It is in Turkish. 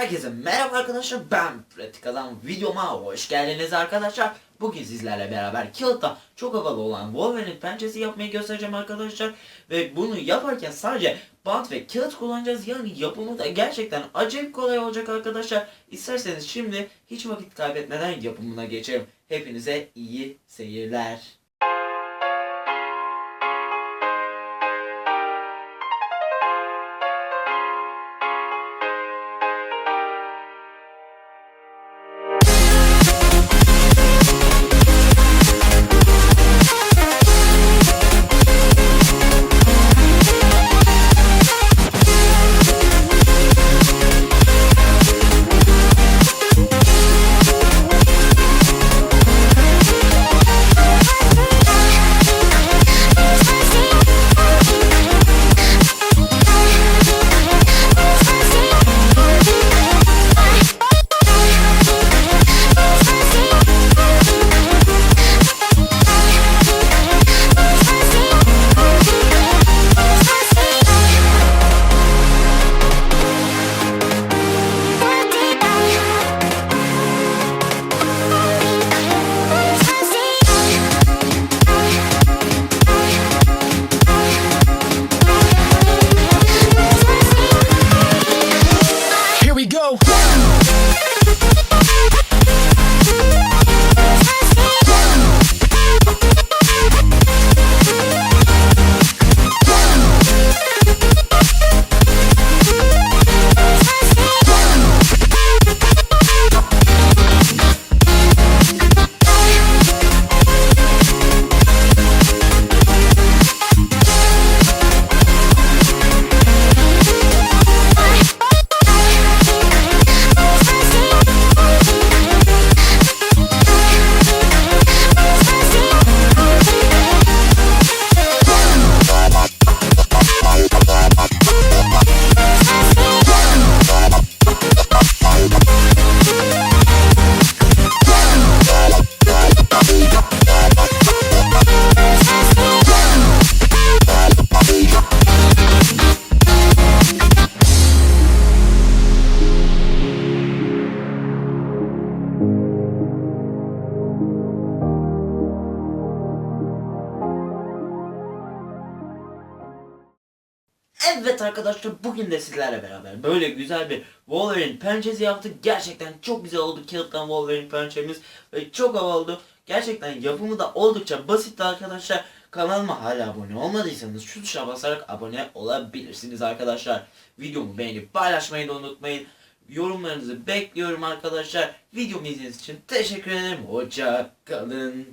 Herkese merhaba arkadaşlar ben Pratika'dan videoma hoş geldiniz arkadaşlar. Bugün sizlerle beraber kağıtta çok havalı olan Wolverine pençesi yapmayı göstereceğim arkadaşlar. Ve bunu yaparken sadece bant ve kağıt kullanacağız. Yani yapımı da gerçekten acayip kolay olacak arkadaşlar. İsterseniz şimdi hiç vakit kaybetmeden yapımına geçelim. Hepinize iyi seyirler. Evet arkadaşlar bugün de sizlerle beraber böyle güzel bir Wolverine pençesi yaptık. Gerçekten çok güzel oldu kağıttan Wolverine pençemiz ve çok havalı oldu. Gerçekten yapımı da oldukça basitti arkadaşlar. Kanalıma hala abone olmadıysanız şu tuşa basarak abone olabilirsiniz arkadaşlar. Videomu beğenip paylaşmayı da unutmayın. Yorumlarınızı bekliyorum arkadaşlar. Videomu izlediğiniz için teşekkür ederim. Hoşça kalın.